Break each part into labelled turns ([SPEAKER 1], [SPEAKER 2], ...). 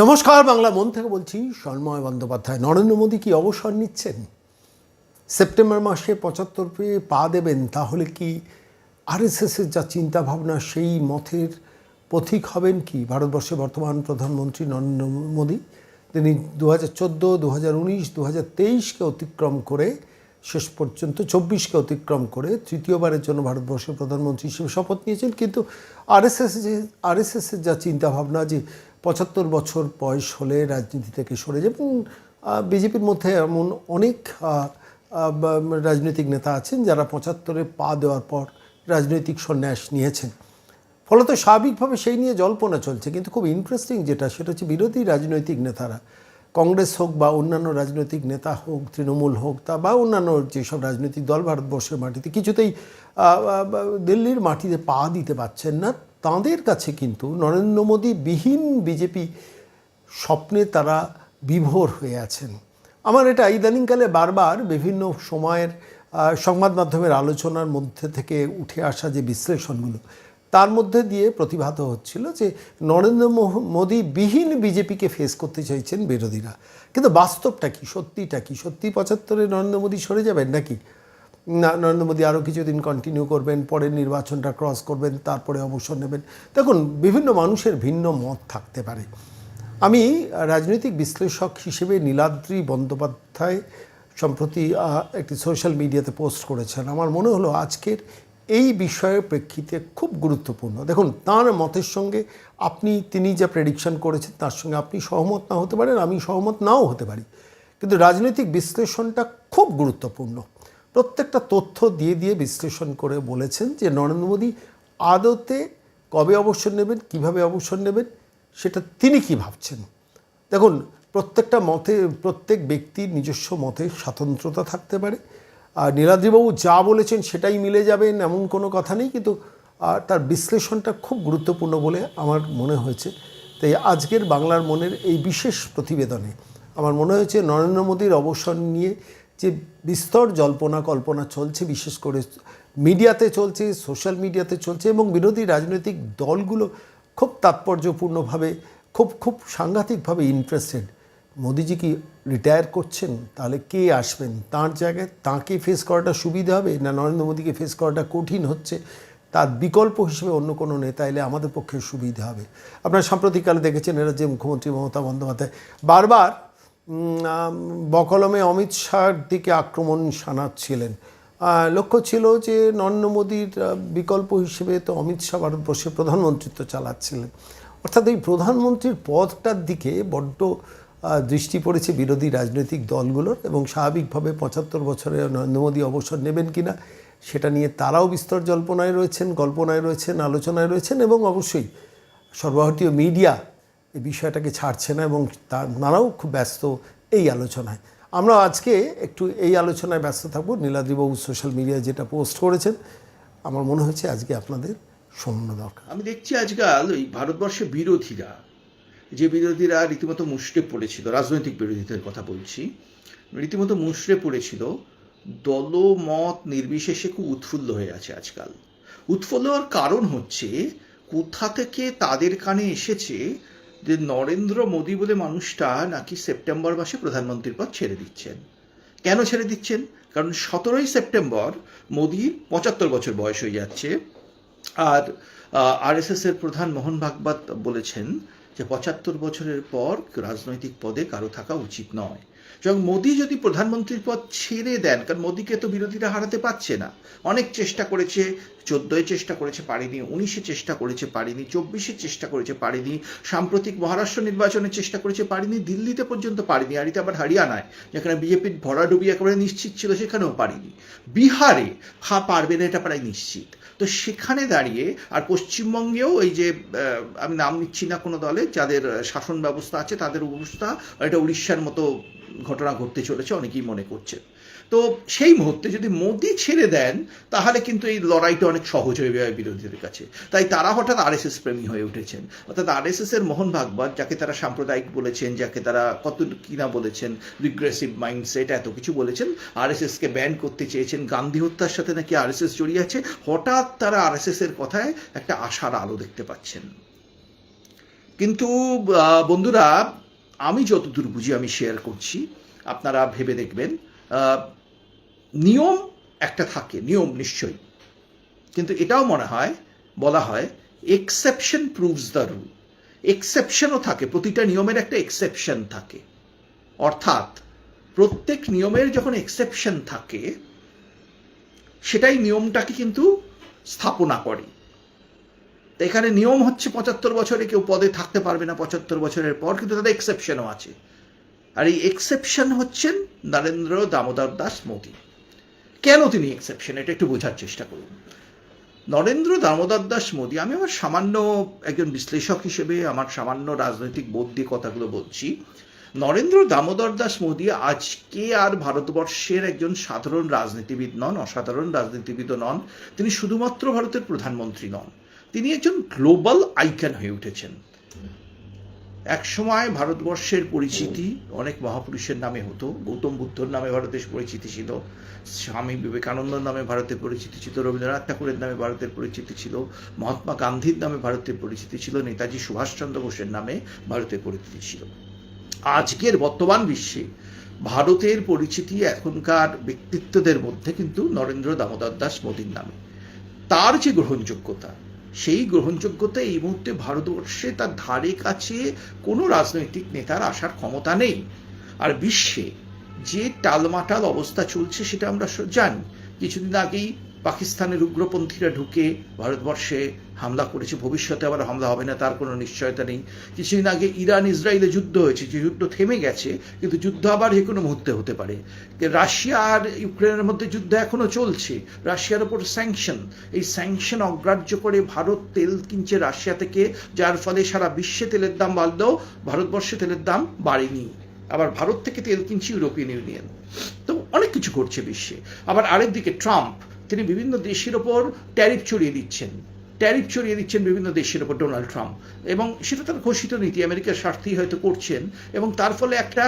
[SPEAKER 1] নমস্কার, বাংলা মন থেকে বলছি, সন্ময় বন্দ্যোপাধ্যায়। নরেন্দ্র মোদী কি অবসর নিচ্ছেন? সেপ্টেম্বর মাসে পঁচাত্তর পেয়ে পা দেবেন, তাহলে কি আরএসএসের যা চিন্তাভাবনা, সেই মথের পথিক হবেন কি? ভারতবর্ষে বর্তমান প্রধানমন্ত্রী নরেন্দ্র মোদী, তিনি দু হাজার চোদ্দ দু হাজার উনিশ দু হাজার তেইশকে অতিক্রম করে, শেষ পর্যন্ত চব্বিশকে অতিক্রম করে তৃতীয়বারের জন্য ভারতবর্ষের প্রধানমন্ত্রী হিসেবে শপথ নিয়েছেন। কিন্তু আরএসএস যে, আরএসএসের যা চিন্তাভাবনা, যে পঁচাত্তর বছর বয়স হলে রাজনীতি থেকে সরে যাবে এবং বিজেপির মধ্যে এমন অনেক রাজনৈতিক নেতা আছেন যারা পঁচাত্তরে পা দেওয়ার পর রাজনৈতিক সন্ন্যাস নিয়েছেন। ফলত স্বাভাবিকভাবে সেই নিয়ে জল্পনা চলছে। কিন্তু খুব ইন্টারেস্টিং যেটা, সেটা হচ্ছে বিরোধী রাজনৈতিক নেতারা, কংগ্রেস হোক বা অন্যান্য রাজনৈতিক নেতা হোক, তৃণমূল হোক তা বা অন্যান্য যেসব রাজনৈতিক দল ভারতবর্ষের মাটিতে কিছুতেই দিল্লির মাটিতে পা দিতে পারছেন না। তাঁদের কাছে কিন্তু নরেন্দ্র মোদী বিহীন বিজেপি স্বপ্নে তারা বিভোর হয়ে আছেন। আমার এটা ইদানিংকালে বারবার বিভিন্ন সময়ের সংবাদ মাধ্যমের আলোচনার মধ্যে থেকে উঠে আসা যে বিশ্লেষণগুলো, তার মধ্যে দিয়ে প্রতিভাত হচ্ছিল যে নরেন্দ্র মোদী বিহীন বিজেপিকে ফেস করতে চাইছেন বিরোধীরা। কিন্তু বাস্তবটা কি? সত্যিটা কি? সত্যি পঁচাত্তরে নরেন্দ্র মোদী সরে যাবেন নাকি? নরেন্দ্র মোদী আরও কিছুদিন কন্টিনিউ করবেন, পরের নির্বাচনটা ক্রস করবেন, তারপরে অবসর নেবেন। দেখুন, বিভিন্ন মানুষের ভিন্ন মত থাকতে পারে। আমি রাজনৈতিক বিশ্লেষক হিসেবে নীলাদ্রি বন্দ্যোপাধ্যায় সম্প্রতি একটি সোশ্যাল মিডিয়াতে পোস্ট করেছেন। আমার মনে হলো আজকের এই বিষয়ের প্রেক্ষিতে খুব গুরুত্বপূর্ণ। দেখুন, তার মতের সঙ্গে আপনি, তিনি যা প্রেডিকশন করেছেন, তার সঙ্গে আপনি সহমত না হতে পারেন, আমি সহমত নাও হতে পারি। কিন্তু রাজনৈতিক বিশ্লেষণটা খুব গুরুত্বপূর্ণ। প্রত্যেকটা তথ্য দিয়ে দিয়ে বিশ্লেষণ করে বলেছেন যে নরেন্দ্র মোদী আদতে কবে অবসর নেবেন, কীভাবে অবসর নেবেন, সেটা তিনি কি ভাবছেন? দেখুন, প্রত্যেকটা মতে, প্রত্যেক ব্যক্তির নিজস্ব মতে স্বাতন্ত্রতা থাকতে পারে। আর নীলাদ্রিবাবু যা বলেছেন সেটাই মিলে যাবেন এমন কোনো কথা নেই, কিন্তু তার বিশ্লেষণটা খুব গুরুত্বপূর্ণ বলে আমার মনে হয়েছে। তাই আজকের বাংলার মনের এই বিশেষ প্রতিবেদনে আমার মনে হয়েছে নরেন্দ্র মোদীর অবসর নিয়ে যে বিস্তর জল্পনা কল্পনা চলছে, বিশেষ করে মিডিয়াতে চলছে, সোশ্যাল মিডিয়াতে চলছে এবং বিরোধী রাজনৈতিক দলগুলো খুব তাৎপর্যপূর্ণভাবে, খুব খুব সাংঘাতিকভাবে ইন্টারেস্টেড মোদিজি কি রিটায়ার করছেন? তাহলে কে আসবেন? তার জায়গায় তাকে ফেস করাটা সুবিধা হবে না নরেন্দ্র মোদীকে ফেস করাটা কঠিন হচ্ছে? তার বিকল্প হিসেবে অন্য কোনো নেতা এলে আমাদের পক্ষে সুবিধা হবে। আপনারা সাম্প্রতিককালে দেখেছেন এরা যে মুখ্যমন্ত্রী মমতা বন্দ্যোপাধ্যায়, বারবার বকলমে অমিত শাহর দিকে আক্রমণ শানাচ্ছিলেন। লক্ষ্য ছিল যে নরেন্দ্র মোদীর বিকল্প হিসেবে তো অমিত শাহ ভারতবর্ষে প্রধানমন্ত্রিত্ব চালাচ্ছিলেন। অর্থাৎ এই প্রধানমন্ত্রীর পদটার দিকে বড্ড দৃষ্টি পড়েছে বিরোধী রাজনৈতিক দলগুলোর এবং স্বাভাবিকভাবে পঁচাত্তর বছরে নরেন্দ্র মোদী অবসর নেবেন কিনা, সেটা নিয়ে তারাও বিস্তর জল্পনায় রয়েছেন, কল্পনায় রয়েছেন, আলোচনায় রয়েছেন এবং অবশ্যই সর্বভারতীয় মিডিয়া এই বিষয়টাকে ছাড়ছে না এবং তারাও খুব ব্যস্ত এই আলোচনায়। আমরা আজকে একটু এই আলোচনায় ব্যস্ত থাকব। নীলাদ্রিবাবু সোশ্যাল মিডিয়ায় যেটা পোস্ট করেছেন, আমার মনে হচ্ছে আজকে আপনাদের শোনানো দরকার।
[SPEAKER 2] আমি দেখছি আজকাল ওই ভারতবর্ষের বিরোধীরা, যে বিরোধীরা রীতিমতো মুষড়ে পড়েছিল, রাজনৈতিক বিরোধীদের কথা বলছি, রীতিমতো মুষড়ে পড়েছিল, দলমত নির্বিশেষে খুব উৎফুল্ল হয়ে আছে আজকাল। উৎফুল্ল হওয়ার কারণ হচ্ছে, কোথা থেকে তাদের কানে এসেছে যে নরেন্দ্র মোদী বলে মানুষটা নাকি সেপ্টেম্বর মাসে প্রধানমন্ত্রীর পদ ছেড়ে দিচ্ছেন। কেন ছেড়ে দিচ্ছেন? কারণ সতেরোই সেপ্টেম্বর মোদির পঁচাত্তর বছর বয়স হয়ে যাচ্ছে। আর আর এস এর প্রধান মোহন ভাগবত বলেছেন যে পঁচাত্তর বছরের পর রাজনৈতিক পদে কারও থাকা উচিত নয়। এবং মোদী যদি প্রধানমন্ত্রীর পদ ছেড়ে দেন, কারণ মোদীকে তো বিরোধীরা হারাতে পারছে না। অনেক চেষ্টা করেছে, চোদ্দোয় চেষ্টা করেছে, পারেনি, উনিশে চেষ্টা করেছে, পারেনি, চব্বিশে চেষ্টা করেছে, পারেনি, সাম্প্রতিক মহারাষ্ট্র নির্বাচনের চেষ্টা করেছে, পারেনি, দিল্লিতে পর্যন্ত পারেনি, আর এটা আবার হরিয়ানায়, যেখানে বিজেপির ভরাডুবি একেবারে নিশ্চিত ছিল, সেখানেও পারেনি। বিহারে হা পারবে না, এটা প্রায় নিশ্চিত। তো সেখানে দাঁড়িয়ে, আর পশ্চিমবঙ্গেও এই যে আমি নাম নিচ্ছি না কোনো দলে, যাদের শাসন ব্যবস্থা আছে, তাদের অবস্থা এটা উড়িষ্যার মতো ঘটনা ঘটতে চলেছে, অনেকেই মনে করছে। তো সেই মুহূর্তে যদি মোদি ছেড়ে দেন, তাহলে কিন্তু এই লড়াইটা অনেক সহজ হয়ে যাবে বিরোধীদের কাছে। তাই তারা হঠাৎ আরএসএস প্রেমী হয়ে উঠেছেন। অর্থাৎ আরএসএস এর মোহন ভাগবত, যাকে তারা সাম্প্রদায়িক বলেছেন, যাকে তারা কত কিনা বলেছেন রিগ্রেসিভ মাইন্ডসেট এত কিছু বলেছেন আরএসএস কে ব্যান করতে চেয়েছেন, গান্ধী হত্যার সাথে নাকি আরএসএস জড়িয়ে আছে, হঠাৎ তারা আরএসএস এর কথায় একটা আশার আলো দেখতে পাচ্ছেন। কিন্তু বন্ধুরা, আমি যতদূর বুঝি আমি শেয়ার করছি, আপনারা ভেবে দেখবেন নিয়ম একটা থাকে, নিয়ম নিশ্চয়ই। কিন্তু এটাও মনে হয়, বলা হয় এক্সেপশন প্রুভস দ্য রুল এক্সেপশনও থাকে, প্রতিটা নিয়মের একটা এক্সেপশন থাকে। অর্থাৎ, প্রত্যেক নিয়মের যখন এক্সেপশন থাকে, সেটাই নিয়মটাকে কিন্তু স্থাপনা করে। তো এখানে নিয়ম হচ্ছে পঁচাত্তর বছরে, কেউ পদে থাকতে পারবে না পঁচাত্তর বছরের পর, কিন্তু তাদের এক্সেপশনও আছে। আর এই এক্সেপশন হচ্ছেন নরেন্দ্র দামোদর দাস মোদী। কেন তিনি এক্সেপশন এটা একটু বোঝার চেষ্টা করুন। নরেন্দ্র দামোদর দাস মোদী, আমি আমার সামান্য একজন বিশ্লেষক হিসেবে আমার সামান্য রাজনৈতিক বোধ দিয়ে কথাগুলো বলছি। নরেন্দ্র দামোদর দাস মোদী আজকে আর ভারতবর্ষের একজন সাধারণ রাজনীতিবিদ নন, অসাধারণ রাজনীতিবিদও নন। তিনি শুধুমাত্র ভারতের প্রধানমন্ত্রী নন। তিনি একজন গ্লোবাল আইকন হয়ে উঠেছেন। একসময় ভারতবর্ষের পরিচিতি অনেক মহাপুরুষের নামে হতো। গৌতম বুদ্ধর নামে ভারতের পরিচিতি ছিল। স্বামী বিবেকানন্দর নামে ভারতের পরিচিতি ছিল। রবীন্দ্রনাথ ঠাকুরের নামে ভারতের পরিচিতি ছিল। মহাত্মা গান্ধীর নামে ভারতের পরিচিতি ছিল। নেতাজি সুভাষচন্দ্র বোসের নামে ভারতের পরিচিতি ছিল। আজকের বর্তমান বিশ্বে ভারতের পরিচিতি এখনকার ব্যক্তিত্বদের মধ্যে কিন্তু নরেন্দ্র দামোদর দাস মোদীর নামে। তার যে গ্রহণযোগ্যতা সেই গ্রহণযোগ্যতা এই মুহূর্তে ভারতবর্ষে তার ধারে কাছে কোনো রাজনৈতিক নেতার আসার ক্ষমতা নেই। আর বিশ্বে যে টালমাটাল অবস্থা চলছে সেটা আমরা জানি। কিছুদিন আগেই পাকিস্তানের উগ্রপন্থীরা ঢুকে ভারতবর্ষে হামলা করেছে। ভবিষ্যতে আবার হামলা হবে না, তার কোনো নিশ্চয়তা নেই। কিছুদিন আগে ইরান ইসরায়েলে যুদ্ধ হয়েছে, যে যুদ্ধ থেমে গেছে, কিন্তু যুদ্ধ আবার যে কোনো মুহূর্তে হতে পারে। রাশিয়া আর ইউক্রেনের মধ্যে যুদ্ধ এখনও চলছে। রাশিয়ার ওপর স্যাংশন এই স্যাংশন অগ্রাহ্য করে ভারত তেল কিনছে রাশিয়া থেকে, যার ফলে সারা বিশ্বে তেলের দাম বাড়লেও ভারতবর্ষে তেলের দাম বাড়েনি। আবার ভারত থেকে তেল কিনছে ইউরোপিয়ান ইউনিয়ন। তো অনেক কিছু ঘটছে বিশ্বে। আবার আরেকদিকে ট্রাম্প তিনি বিভিন্ন দেশের ওপর ট্যারিফ চড়িয়ে দিচ্ছেন। ট্যারিফ চড়িয়ে দিচ্ছেন বিভিন্ন দেশের ওপর ডোনাল্ড ট্রাম্প। এবং সেটা তার ঘোষিত নীতি আমেরিকার স্বার্থেই হয়তো করছেন। এবং তার ফলে একটা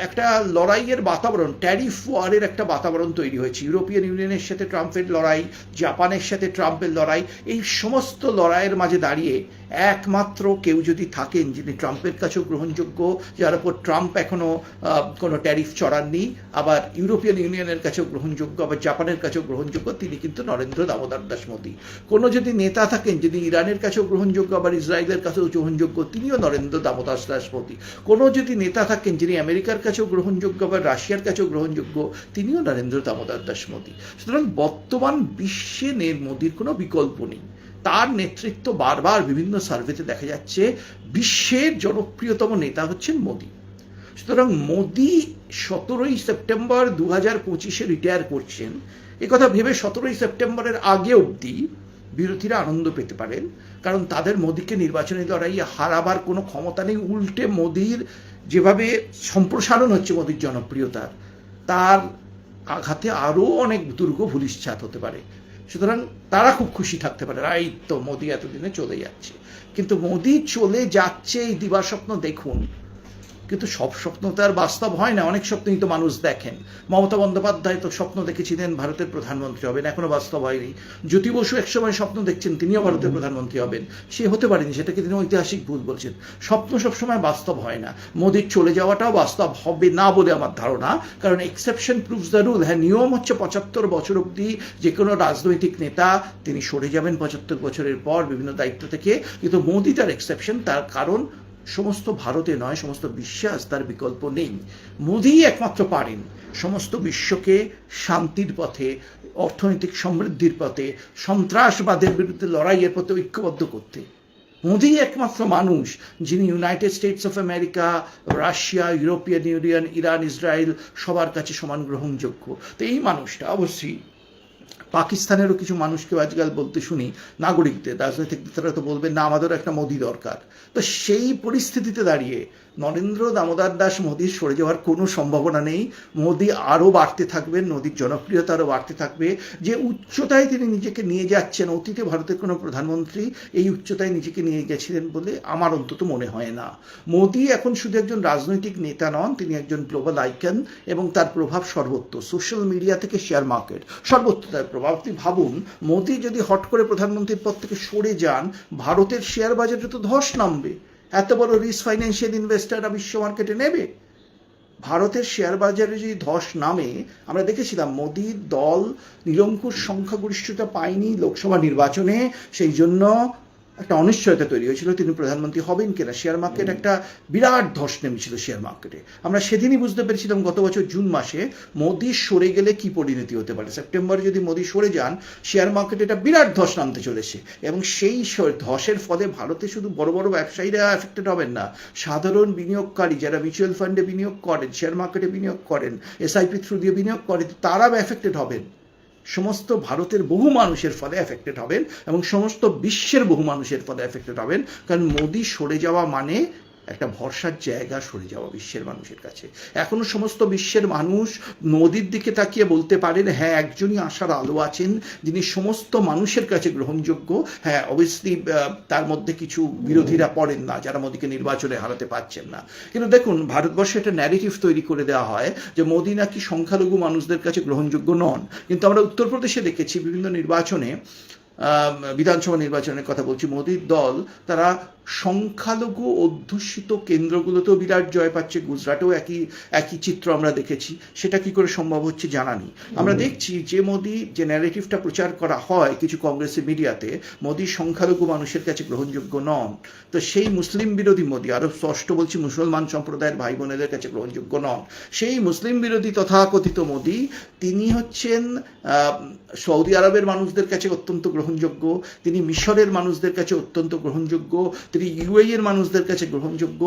[SPEAKER 2] একটা লড়াইয়ের বাতাবরণ ট্যারিফ ওয়ারের একটা বাতাবরণ তৈরি হয়েছে। ইউরোপিয়ান ইউনিয়নের সাথে ট্রাম্পের লড়াই জাপানের সাথে ট্রাম্পের লড়াই এই সমস্ত লড়াইয়ের মাঝে দাঁড়িয়ে একমাত্র কেউ যদি থাকেন যিনি ট্রাম্পের কাছেও গ্রহণযোগ্য যার উপর ট্রাম্প এখনও আহ, কোনো ট্যারিফ চড়াননি আবার ইউরোপিয়ান ইউনিয়নের কাছেও গ্রহণযোগ্য আবার জাপানের কাছেও গ্রহণযোগ্য তিনি কিন্তু নরেন্দ্র দামোদর দাস মোদী। কোনো যদি নেতা থাকেন যিনি ইরানের কাছেও গ্রহণযোগ্য, আবার ইসরায়েলের কাছেও গ্রহণযোগ্য, তিনিও নরেন্দ্র দামোদর দাস মোদী কোনো যদি নেতা থাকেন যিনি আমেরিকার কাছেও গ্রহণযোগ্য, আবার রাশিয়ার কাছেও গ্রহণযোগ্য, তিনিও নরেন্দ্র দামোদর দাসমতি সুতরাং বর্তমান বিশ্বে মোদীর কোনো বিকল্প নেই। তার নেতৃত্ব বারবার বিভিন্ন সার্ভেতে দেখা যাচ্ছে, বিশ্বের জনপ্রিয়তম নেতা হচ্ছেন মোদী। সুতরাং মোদী সতেরোই সেপ্টেম্বর দু হাজার পঁচিশে রিটায়ার করছেন। কথা ভেবে সতেরোই সেপ্টেম্বরের আগে অবধি বিরোধীরা আনন্দ পেতে পারেন, কারণ তাদের মোদীকে নির্বাচনী লড়াইয়ে হারাবার কোনো ক্ষমতা নেই। উল্টে মোদীর যেভাবে সম্প্রসারণ হচ্ছে মোদীর জনপ্রিয়তার, তার আঘাতে আরও অনেক দুর্গ ভুলিশ্চাত হতে পারে। সুতরাং তারা খুব খুশি থাকতে পারে এই তো মোদী এতদিনে চলে যাচ্ছে। কিন্তু মোদী চলে যাচ্ছে এই দিবাস্বপ্ন দেখুন কিন্তু সব স্বপ্ন তো আর বাস্তব হয় না। অনেক স্বপ্নই তো মানুষ দেখেন। মমতা বন্দ্যোপাধ্যায় তো স্বপ্ন দেখেছিলেন ভারতের প্রধানমন্ত্রী হবেন। এখনও বাস্তব হয়নি। জ্যোতি বসু একসময় স্বপ্ন দেখছেন, তিনিও ভারতের প্রধানমন্ত্রী হবেন। সে হতে পারেনি, সেটাকে তিনি ঐতিহাসিক ভুল বলছেন। স্বপ্ন সবসময় বাস্তব হয় না। মোদির চলে যাওয়াটাও বাস্তব হবে না বলে আমার ধারণা। কারণ এক্সেপশন প্রুভস দ্য রুল হ্যাঁ নিয়ম হচ্ছে পঁচাত্তর বছর অবধি যে কোনো রাজনৈতিক নেতা, তিনি সরে যাবেন পঁচাত্তর বছরের পর বিভিন্ন দায়িত্ব থেকে। কিন্তু মোদি তার এক্সেপশন তার কারণ সমস্ত ভারতে নয়, সমস্ত বিশ্বাস তার বিকল্প নেই। মোদি একমাত্র পারেন। সমস্ত বিশ্বকে শান্তির পথে, অর্থনৈতিক সমৃদ্ধির পথে, সন্ত্রাসবাদের বিরুদ্ধে লড়াইয়ের পথে ঐক্যবদ্ধ করতে। মোদি একমাত্র মানুষ যিনি United States of America, Russia, European Union, Iran, Israel সবার কাছে সমান গ্রহণযোগ্য। তো এই মানুষটা অবশ্যই পাকিস্তানেরও কিছু মানুষকে আজকাল বলতে শুনি, নাগরিকদের, রাজনৈতিক নেতারা তো বলবে না, আমাদেরও একটা মোদি দরকার। তো সেই পরিস্থিতিতে দাঁড়িয়ে নরেন্দ্র দামোদর দাস মোদির সরে যাওয়ার কোনো সম্ভাবনা নেই। মোদি আরও বাড়তে থাকবেন নদীর জনপ্রিয়তা আরও বাড়তে থাকবে। যে উচ্চতায় তিনি নিজেকে নিয়ে যাচ্ছেন, অতীতে ভারতের কোনো প্রধানমন্ত্রী এই উচ্চতায় নিজেকে নিয়ে গেছিলেন বলে আমার অন্তত মনে হয় না। মোদি এখন শুধু একজন রাজনৈতিক নেতা নন, তিনি একজন গ্লোবাল আইকন এবং তার প্রভাব সর্বত্র সোশ্যাল মিডিয়া থেকে শেয়ার মার্কেট সর্বত্র তার প্রভাব। আপনি ভাবুন, মোদি যদি হট করে প্রধানমন্ত্রীর পদ থেকে সরে যান, ভারতের শেয়ার বাজারে তো ধস নামবে। এত বড় রিস্ক ফাইন্যান্সিয়াল ইনভেস্টাররা বিশ্ব মার্কেটে নেবে? ভারতের শেয়ার বাজারে যদি ধস নামে, আমরা দেখেছিলাম মোদির দল নিরঙ্কুশ সংখ্যাগরিষ্ঠতা পায়নি লোকসভা নির্বাচনে, সেই জন্য একটা অনিশ্চয়তা তৈরি হয়েছিল তিনি প্রধানমন্ত্রী হবেন কিনা শেয়ার মার্কেট একটা বিরাট ধস নেমেছিল শেয়ার মার্কেটে আমরা সেদিনই বুঝতে পেরেছিলাম গত বছর জুন মাসে মোদি সরে গেলে কি পরিণতি হতে পারে। সেপ্টেম্বরে যদি মোদি সরে যান শেয়ার মার্কেটে একটা বিরাট ধস নামতে চলেছে এবং সেই ধসের ফলে ভারতে শুধু বড় বড় ব্যবসায়ীরা এফেক্টেড হবেন না। সাধারণ বিনিয়োগকারী যারা মিউচুয়াল ফান্ডে বিনিয়োগ করেন শেয়ার মার্কেটে বিনিয়োগ করেন এসআইপি থ্রু দিয়ে বিনিয়োগ করেন তারা এফেক্টেড হবেন। সমস্ত ভারতের বহু মানুষের ফলে এফেক্টেড হবেন এবং সমস্ত বিশ্বের বহু মানুষের ফলে এফেক্টেড হবেন। কারণ মোদি সরে যাওয়া মানে একটা ভরসার জায়গা সরে যাওয়া বিশ্বের মানুষের কাছে। এখনও সমস্ত বিশ্বের মানুষ নদীর দিকে তাকিয়ে বলতে পারেন হ্যাঁ একজনই আশার আলো আছেন, যিনি সমস্ত মানুষের কাছে গ্রহণযোগ্য। হ্যাঁ অবভিয়াসলি তার মধ্যে কিছু বিরোধীরা পড়েন না, যারা মোদীকে নির্বাচনে হারাতে পারছেন না। কিন্তু দেখুন, ভারতবর্ষে একটা ন্যারেটিভ তৈরি করে দেওয়া হয় যে মোদী নাকি সংখ্যালঘু মানুষদের কাছে গ্রহণযোগ্য নন। কিন্তু আমরা উত্তরপ্রদেশে দেখেছি বিভিন্ন নির্বাচনে বিধানসভা নির্বাচনের কথা বলছি, মোদীর দল তারা সংখ্যালঘু অধ্যুষিত কেন্দ্রগুলোতেও বিরাট জয় পাচ্ছে গুজরাটেও। একই একই চিত্র আমরা দেখেছি। সেটা কি করে সম্ভব হচ্ছে জানা নেই। আমরা দেখছি যে মোদি যে ন্যারেটিভটা প্রচার করা হয় কিছু কংগ্রেসের মিডিয়াতে মোদি সংখ্যালঘু মানুষের কাছে গ্রহণযোগ্য নন। তো সেই মুসলিম বিরোধী মোদি আরও স্পষ্ট বলছি মুসলমান সম্প্রদায়ের ভাই বোনেদের কাছে গ্রহণযোগ্য নন। সেই মুসলিম বিরোধী তথাকথিত মোদি তিনি হচ্ছেন সৌদি আরবের মানুষদের কাছে অত্যন্ত গ্রহণযোগ্য তিনি মিশরের মানুষদের কাছে অত্যন্ত গ্রহণযোগ্য তিনি ইউএই এর মানুষদের কাছে গ্রহণযোগ্য,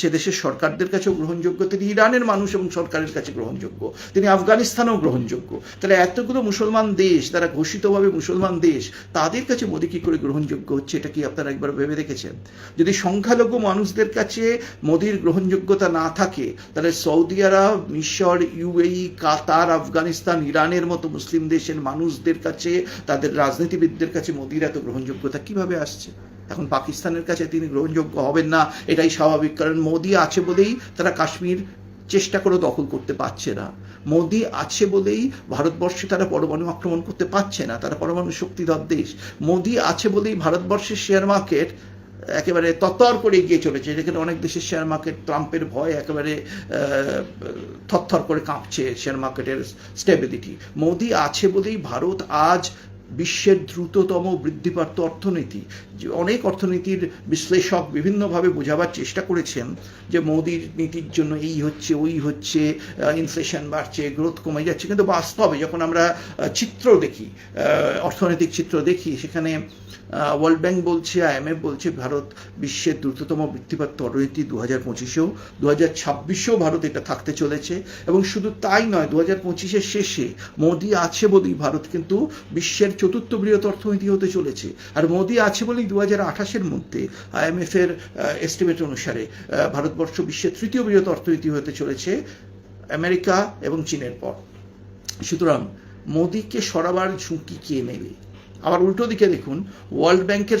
[SPEAKER 2] সে দেশের সরকারদের কাছেও গ্রহণযোগ্য তিনি ইরানের মানুষ এবং সরকারের কাছে গ্রহণযোগ্য, তিনি আফগানিস্তানেও গ্রহণযোগ্য, তাহলে এতগুলো মুসলমান দেশ, তারা ঘোষিতভাবে মুসলমান দেশ, তাদের কাছে মোদী কি করে গ্রহণযোগ্য হচ্ছে, এটা কি আপনারা একবার ভেবে দেখেছেন? যদি সংখ্যালঘু মানুষদের কাছে মোদির গ্রহণযোগ্যতা না থাকে, তাহলে সৌদি আরব, মিশর, ইউএই, কাতার, আফগানিস্তান, ইরানের মতো মুসলিম দেশের মানুষদের কাছে, তাদের রাজনীতিবিদদের কাছে মোদির এত গ্রহণযোগ্যতা কীভাবে আসছে? এখন পাকিস্তানের কাছে তিনি গ্রহণযোগ্য হবেন না, এটাই স্বাভাবিক। কারণ মোদি আছে বলেই তারা কাশ্মীর চেষ্টা করে দখল করতে পারছে না। মোদি আছে বলেই ভারতবর্ষে তারা পরমাণু আক্রমণ করতে পারছে না, তারা পরমাণু শক্তিধর দেশ। মোদি আছে বলেই ভারতবর্ষের শেয়ার মার্কেট একেবারে তত্তর করে এগিয়ে চলেছে। যেখানে অনেক দেশের শেয়ার মার্কেট ট্রাম্পের ভয় একেবারে থরথর করে কাঁপছে শেয়ার মার্কেটের স্টেবিলিটি মোদি আছে বলেই ভারত আজ বিশ্বের দ্রুততম বৃদ্ধিপ্রাপ্ত অর্থনীতি। যে অনেক অর্থনীতির বিশ্লেষক বিভিন্নভাবে বোঝাবার চেষ্টা করেছেন যে মোদীর নীতির জন্য এই হচ্ছে, ওই হচ্ছে ইনফ্লেশন বাড়ছে গ্রোথ কমে যাচ্ছে। কিন্তু বাস্তবে যখন আমরা চিত্র দেখি অর্থনৈতিক চিত্র দেখি, সেখানে ওয়ার্ল্ড ব্যাংক বলছে আইএমএফ বলছে, ভারত বিশ্বের দ্রুততম বৃদ্ধিপ্রাপ্ত অর্থনীতি দু হাজার পঁচিশেও দু হাজার ছাব্বিশেও ভারত এটা থাকতে চলেছে। এবং শুধু তাই নয় দু হাজার পঁচিশের শেষে মোদি আছে বলেই ভারত কিন্তু বিশ্বের চতুর্থ বৃহৎ অর্থনীতি হতে চলেছে। আর মোদি আছে বলেই দু হাজার আঠাশের মধ্যে আইএমএফ এর এস্টিমেট অনুসারে ভারতবর্ষ বিশ্বের তৃতীয় বৃহৎ অর্থনীতি হতে চলেছে, আমেরিকা এবং চীনের পর। সুতরাং মোদিকে সরাবার ঝুঁকি কে নেবে? আবার উল্টো দিকে দেখুন ওয়ার্ল্ড ব্যাংকের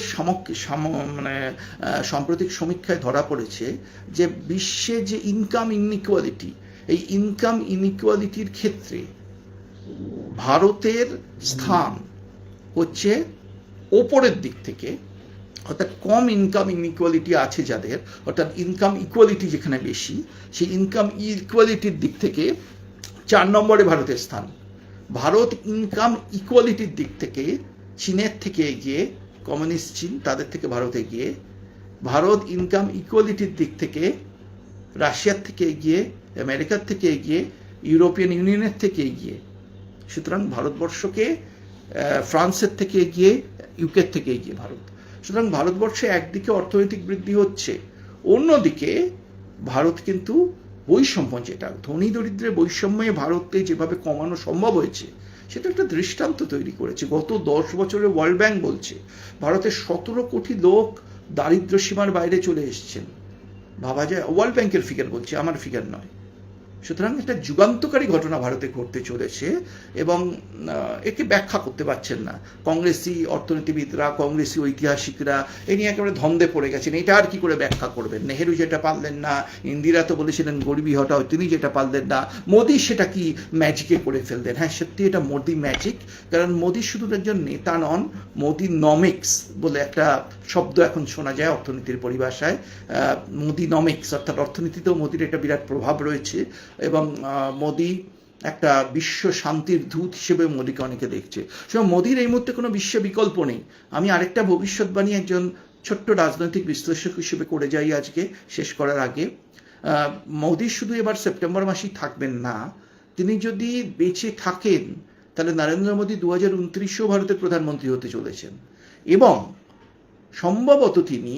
[SPEAKER 2] মানে সাম্প্রতিক সমীক্ষায় ধরা পড়েছে যে বিশ্বে যে ইনকাম ইনইকুয়ালিটি এই ইনকাম ইনইকুয়ালিটির ক্ষেত্রে ভারতের স্থান হচ্ছে ওপরের দিক থেকে, অর্থাৎ কম ইনকাম ইনইকুয়ালিটি আছে যাদের, অর্থাৎ ইনকাম ইকুয়ালিটি যেখানে বেশি, সেই ইনকাম ইকুয়ালিটির দিক থেকে চার নম্বরে ভারতের স্থান। ভারত ইনকাম ইকুয়ালিটির দিক থেকে চীনের থেকে এগিয়ে কমিউনিস্ট চীন, তাদের থেকে ভারত এগিয়ে ভারত ইনকাম ইকুয়ালিটির দিক থেকে, রাশিয়ার থেকে এগিয়ে আমেরিকার থেকে এগিয়ে ইউরোপিয়ান ইউনিয়নের থেকে এগিয়ে সুতরাং ভারতবর্ষকে ফ্রান্সের থেকে এগিয়ে ইউকের থেকে এগিয়ে ভারত। সুতরাং ভারতবর্ষে একদিকে অর্থনৈতিক বৃদ্ধি হচ্ছে, অন্যদিকে ভারত কিন্তু বৈষম্য যেটা, ধনী দরিদ্রের বৈষম্যে ভারতকে যেভাবে কমানো সম্ভব হয়েছে সেটা একটা দৃষ্টান্ত তৈরি করেছে। গত দশ বছরে ওয়ার্ল্ড ব্যাংক বলছে, ভারতের সতেরো কোটি লোক দারিদ্র সীমার বাইরে চলে এসেছেন। ভাবা যায় ওয়ার্ল্ড ব্যাংকের ফিগার বলছে, আমার ফিগার নয়। সুতরাং একটা যুগান্তকারী ঘটনা ভারতে ঘটতে চলেছে এবং একে ব্যাখ্যা করতে পারছেন না। কংগ্রেসি অর্থনীতিবিদরা, কংগ্রেসি ঐতিহাসিকরা, এ নিয়ে একেবারে ধন্দে পড়ে গেছেন। এটা আর কি করে ব্যাখ্যা করবেন? নেহেরু যেটা পারলেন না, ইন্দিরা তো বলেছিলেন গরিবী হটাও, তিনি যেটা পারলেন না, মোদি সেটা কি ম্যাজিকে করে ফেললেন? হ্যাঁ সত্যি এটা মোদি ম্যাজিক কারণ মোদি শুধু একজন নেতা নন, মোদি নমিক্স বলে একটা শব্দ এখন শোনা যায় অর্থনীতির পরিভাষায়। মোদি নমিক্স অর্থাৎ অর্থনীতিতেও মোদির একটা বিরাট প্রভাব রয়েছে। এবং মোদি একটা বিশ্ব শান্তির দূত হিসেবে মোদিকে অনেকে দেখছে। সুতরাং মোদির এই মুহূর্তে কোনো বিশ্ব বিকল্প নেই। আমি আরেকটা ভবিষ্যৎবাণী একজন ছোট্ট রাজনৈতিক বিশ্লেষক হিসেবে করে যাই আজকে, শেষ করার আগে। মোদি শুধু এবার সেপ্টেম্বর মাসেই থাকবেন না, তিনি যদি বেঁচে থাকেন, তাহলে নরেন্দ্র মোদী দু হাজার উনত্রিশেও ভারতের প্রধানমন্ত্রী হতে চলেছেন। এবং সম্ভবত তিনি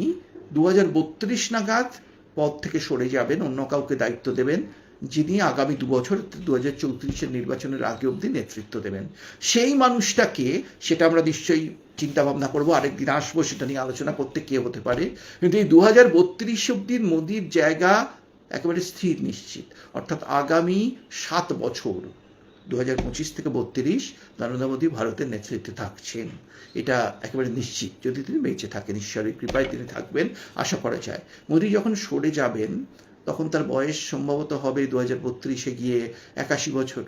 [SPEAKER 2] দু হাজার বত্রিশ নাগাদ পদ থেকে সরে যাবেন, অন্য কাউকে দায়িত্ব দেবেন যিনি আগামী দু বছর দু হাজার চৌত্রিশের নির্বাচনের আগে অবধি নেতৃত্ব দেবেন। সেই মানুষটাকে, সেটা আমরা নিশ্চয়ই চিন্তা ভাবনা করব, আরেকদিন আসব, সেটা নিয়ে আলোচনা করতে কে হতে পারে। কিন্তু এই দু হাজার বত্রিশ অব্দির মোদির জায়গা একেবারে স্থির নিশ্চিত। অর্থাৎ আগামী সাত বছর দু হাজার পঁচিশ থেকে বত্রিশ, নরেন্দ্র মোদী ভারতের নেতৃত্বে থাকছেন। এটা একেবারে নিশ্চিত। যদি তিনি বেঁচে থাকেন, ঈশ্বরের কৃপায় তিনি থাকবেন, আশা করা যায়। মোদী যখন সরে যাবেন তখন তার বয়স সম্ভবত হবে দু হাজার বত্রিশে গিয়ে একাশি বছর।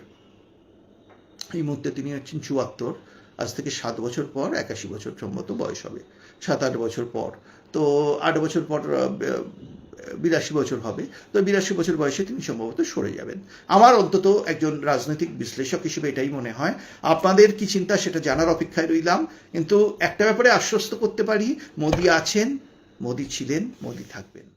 [SPEAKER 2] এই মুহূর্তে তিনি হচ্ছেন চুয়াত্তর। আজ থেকে সাত বছর পর একাশি বছর সম্ভবত বয়স হবে। সাত আট বছর পর। তো আট বছর পর বিরাশি বছর হবে। তো বিরাশি বছর বয়সে তিনি সম্ভবত সরে যাবেন। আমার অন্তত একজন রাজনৈতিক বিশ্লেষক হিসেবে এটাই মনে হয়। আপনাদের কি চিন্তা সেটা জানার অপেক্ষায় রইলাম। কিন্তু একটা ব্যাপারে আশ্বস্ত করতে পারি, মোদি আছেন, মোদি ছিলেন, মোদি থাকবেন।